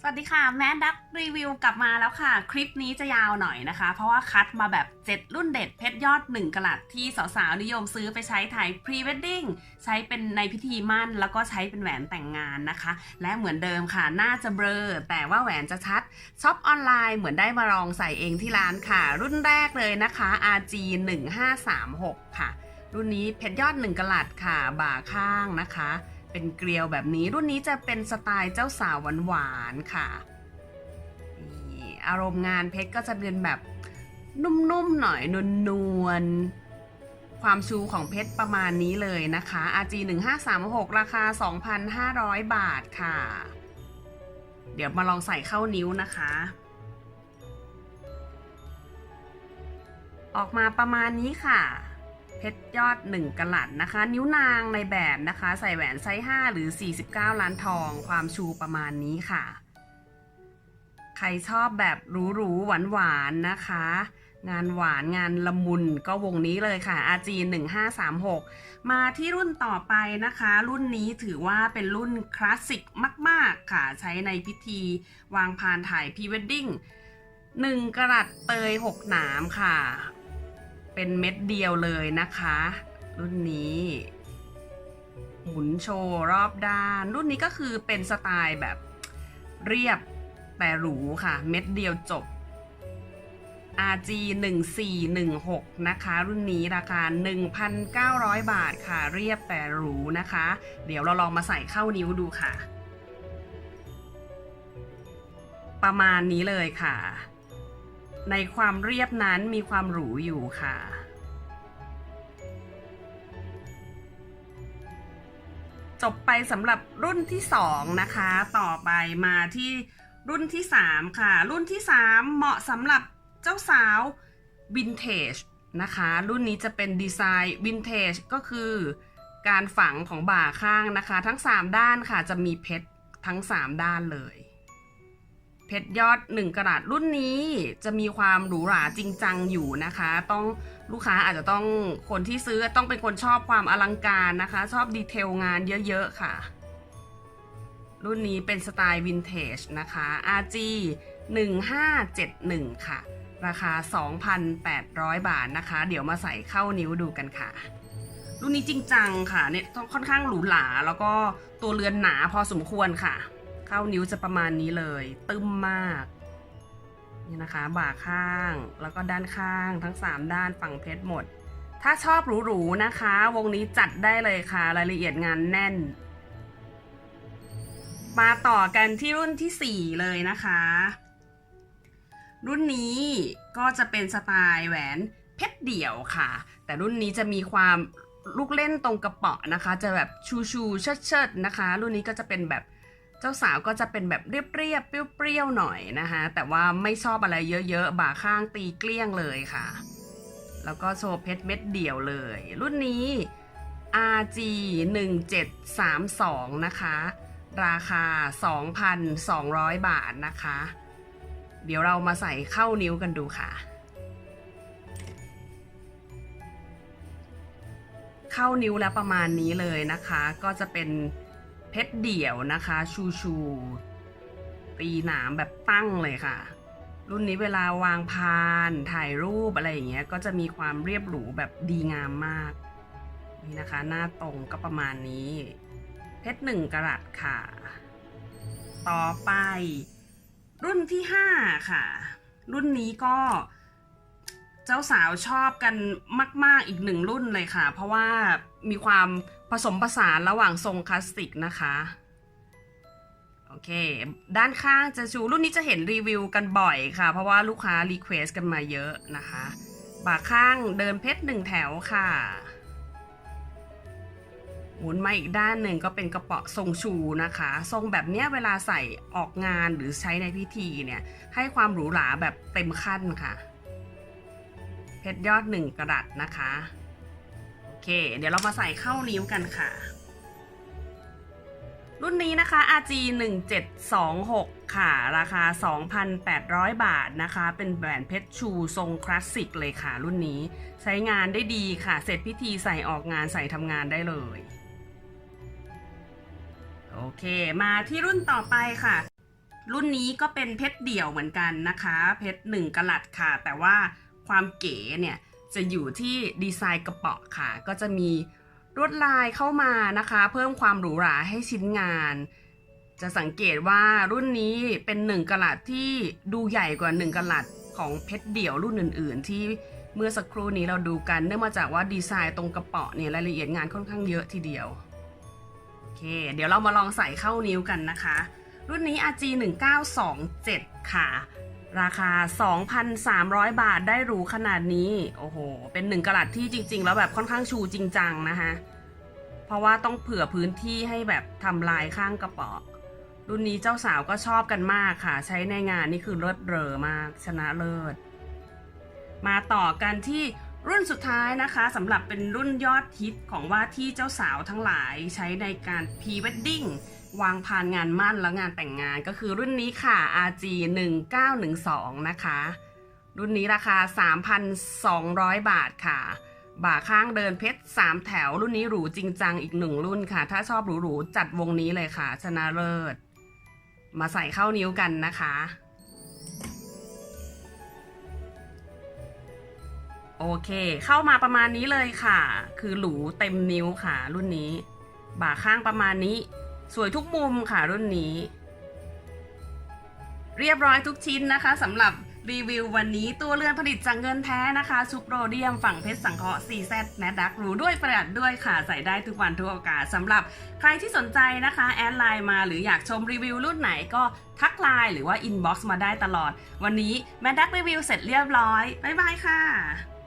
สวัสดีค่ะ แมดดักรีวิวกลับมาแล้วค่ะ คลิปนี้จะยาวหน่อยนะคะ เพราะว่าคัดมาแบบ 7 รุ่นเด็ดเพชรยอด 1กะลัดที่สาวๆ นิยมซื้อไปใช้ถ่ายพรีเวดดิ้งใช้เป็นในพิธีมั่น แล้วก็ใช้เป็นแหวนแต่งงานนะคะ และเหมือนเดิมค่ะ น่าจะเบลอ แต่ว่าแหวนจะชัดช็อปออนไลน์เหมือนได้มาลองใส่เองที่ร้านค่ะ รุ่นแรกเลยนะคะ RG 1536ค่ะ รุ่นนี้เพชรยอด 1กะลัดค่ะ บ่าข้างนะคะ เป็นเกลียวแบบนี้ รุ่นนี้จะเป็นสไตล์เจ้าสาวหวานๆค่ะนี่อารมณ์งานเพชรก็จะเป็นแบบนุ่มๆหน่อยนวลๆความชูของเพชรประมาณนี้เลยนะคะ RG 1536ราคา 2,500 บาทค่ะ เดี๋ยวมาลองใส่เข้านิ้วนะคะ ออกมาประมาณนี้ค่ะ เพชรยอด 1กะลัดนะคะ นิ้วนางในแบบนะคะ ใส่แหวนไซส์5หรือ 49 ล้านทอง ความชูประมาณนี้ค่ะ ใครชอบแบบหรูๆหวานๆนะคะ งานหวานงานละมุนก็วงนี้เลยค่ะ RG 1536 มาที่รุ่นต่อไปนะคะ รุ่นนี้ถือว่าเป็นรุ่นคลาสสิกมาก ๆ ค่ะ ใช้ในพิธีวางพานถ่ายพรีเวดดิ้ง1กะรัตเตย 6 หนามค่ะ เป็นเม็ดเดียวเลยนะคะ รุ่นนี้ หมุนโชว์รอบด้าน รุ่นนี้ก็คือเป็นสไตล์แบบเรียบแต่หรูค่ะ เม็ดเดียวจบ RG 1416นะคะ รุ่นนี้ราคา 1,900 บาทค่ะ เรียบแต่หรูนะคะ เดี๋ยวเราลองมาใส่เข้านิ้วดูค่ะ ประมาณนี้เลยค่ะ ในความเรียบนั้นมีความหรูอยู่ค่ะ จบไปสำหรับรุ่นที่ 2 นะคะ ต่อไปมาที่รุ่นที่ 3 ค่ะ รุ่นที่ 3 เหมาะสำหรับเจ้าสาววินเทจนะคะ รุ่นนี้จะเป็นดีไซน์วินเทจก็คือการฝังของบ่าข้างนะคะ ทั้ง 3 ด้านค่ะจะมีเพชรทั้ง 3 ด้านเลย เพชรยอด 1กระดาษรุ่นนี้จะมีความหรูหราจริงจังอยู่นะคะ ต้องลูกค้าอาจจะต้องคนที่ซื้อต้องเป็นคนชอบความอลังการนะคะ ชอบดีเทลงานเยอะๆค่ะ รุ่นนี้เป็นสไตล์วินเทจนะคะ RG 1571 ค่ะ ราคา 2,800 บาทนะคะ เดี๋ยวมาใส่เข้านิ้วดูกันค่ะ รุ่นนี้จริงจังค่ะเนี่ยต้องค่อนข้างหรูหราแล้วก็ตัวเรือนหนาพอสมควรค่ะ เข้านิ้วจะประมาณนี้เลย ตึมมากนี่นะคะ บ่าข้างแล้วก็ด้านข้างทั้ง 3 ด้านฝั่งเพชรหมด ถ้าชอบหรูๆนะคะ วงนี้จัดได้เลยค่ะ รายละเอียดงานแน่น มาต่อกันที่รุ่นที่ 4 เลยนะคะ รุ่นนี้ก็จะเป็นสไตล์แหวนเพชรเดี่ยวค่ะ แต่รุ่นนี้จะมีความลูกเล่นตรงกระเป๋อนะคะ จะแบบชูชูเชิดเชิดนะคะ รุ่นนี้ก็จะเป็นแบบ เจ้าสาวก็จะเป็นแบบเรียบๆเปรี้ยวๆหน่อยนะคะแต่ว่าไม่ชอบอะไรเยอะๆบ่าข้างตีเกลี้ยงเลยค่ะ แล้วก็โชว์เพชรเม็ดเดี่ยวเลย รุ่นนี้ RG 1732นะคะ ราคา 2,200 บาทนะคะ เดี๋ยวเรามาใส่เข้านิ้วกันดูค่ะ เข้านิ้วแล้วประมาณนี้เลยนะคะ ก็จะเป็น เพชรเดี่ยวนะคะ ชูชู ตีหนามแบบตั้งเลยค่ะ รุ่นนี้เวลาวางพานถ่ายรูปอะไรอย่างเงี้ยก็จะมีความเรียบหรูแบบดีงามมาก นี่นะคะ หน้าตรงก็ประมาณนี้ เพชรหนึ่งกะรัตค่ะ ต่อไป รุ่นที่5ค่ะ รุ่นนี้ก็เจ้าสาวชอบกันมาก ๆ อีกหนึ่งรุ่นเลยค่ะ เพราะว่ามีความ ผสมผสานระหว่างทรงคลาสสิกนะคะโอเค ด้านข้างจะชูรุ่นนี้จะเห็นรีวิวกันบ่อยค่ะ เพราะว่าลูกค้ารีเควสกันมาเยอะนะคะ บ่าข้างเดินเพชรหนึ่งแถวค่ะ หมุนมาอีกด้านหนึ่งก็เป็นกระเป๋อทรงชูนะคะ ทรงแบบเนี้ยเวลาใส่ออกงานหรือใช้ในพิธีเนี่ย ให้ความหรูหราแบบเต็มขั้นค่ะ เพชรยอดหนึ่งกระดัดนะคะ เค เดี๋ยวเรามาใส่เข้านิ้วกันค่ะ รุ่นนี้นะคะ RG 1726ค่ะ ราคา 2,800 บาทนะคะ เป็นแหวนเพชรชูทรงคลาสสิกเลยค่ะ รุ่นนี้ใช้งานได้ดีค่ะ เสร็จพิธีใส่ออกงานใส่ทำงานได้เลยโอเค มาที่รุ่นต่อไปค่ะ รุ่นนี้ก็เป็นเพชรเดี่ยวเหมือนกันนะคะ เพชรหนึ่งกะลัดค่ะ แต่ว่าความเก๋เนี่ย จะอยู่ที่ดีไซน์กระเป๋าค่ะ ก็จะมีลวดลายเข้ามานะคะ เพิ่มความหรูหราให้ชิ้นงาน จะสังเกตว่ารุ่นนี้เป็นหนึ่งกะลัดที่ดูใหญ่กว่าหนึ่งกะลัดของเพชรเดี่ยวรุ่นอื่น ๆ ที่เมื่อสักครู่นี้เราดูกันเนื่องมาจากว่าดีไซน์ตรงกระเป๋าเนี่ยรายละเอียดงานค่อนข้างเยอะทีเดียวโอเค เดี๋ยวเรามาลองใส่เข้านิ้วกันนะคะ รุ่นนี้ RG 1927ค่ะ ราคา 2,300 บาทได้หรูขนาดนี้ โอ้โห เป็นหนึ่งกระลัดที่จริง ๆ แล้วแบบค่อนข้างชูจริงจังนะคะเพราะว่าต้องเผื่อพื้นที่ให้แบบทำลายข้างกระเป๋ารุ่นนี้เจ้าสาวก็ชอบกันมากค่ะ ใช้ในงานนี่คือเลิศเรอมากชนะเลิศ มาต่อกันที่รุ่นสุดท้ายนะคะสำหรับเป็นรุ่นยอดฮิตของว่าที่เจ้าสาวทั้งหลายใช้ในการ pre-wedding ว วางพานงานมั่นและงานแต่งงานก็คือรุ่นนี้ค่ะ RG 1912นะคะ รุ่นนี้ราคา 3,200 บาทค่ะ บ่าข้างเดินเพชร 3 แถว รุ่นนี้หรูจริงจังอีกหนึ่งรุ่นค่ะ ถ้าชอบหรูๆจัดวงนี้เลยค่ะ ชนะเลิศ มาใส่เข้านิ้วกันนะคะโอเค เข้ามาประมาณนี้เลยค่ะ คือหรูเต็มนิ้วค่ะ รุ่นนี้ บ่าข้างประมาณนี้ สวยทุกมุมค่ะรุ่นนี้ เรียบร้อยทุกชิ้นนะคะสำหรับรีวิววันนี้ตัวเรือนผลิตจากเงินแท้นะคะซูโรเดียมฝั่งเพชรสังเคราะห์ CZ แมดดักรู้ด้วยประหยัดด้วยค่ะ ใส่ได้ทุกวันทุกโอกาสสำหรับใครที่สนใจนะคะ แอดไลน์มาหรืออยากชมรีวิวรุ่นไหนก็ทักไลน์หรือว่าอินบ็อกซ์มาได้ตลอด วันนี้แมดดักรีวิวเสร็จเรียบร้อย บ๊ายบายค่ะ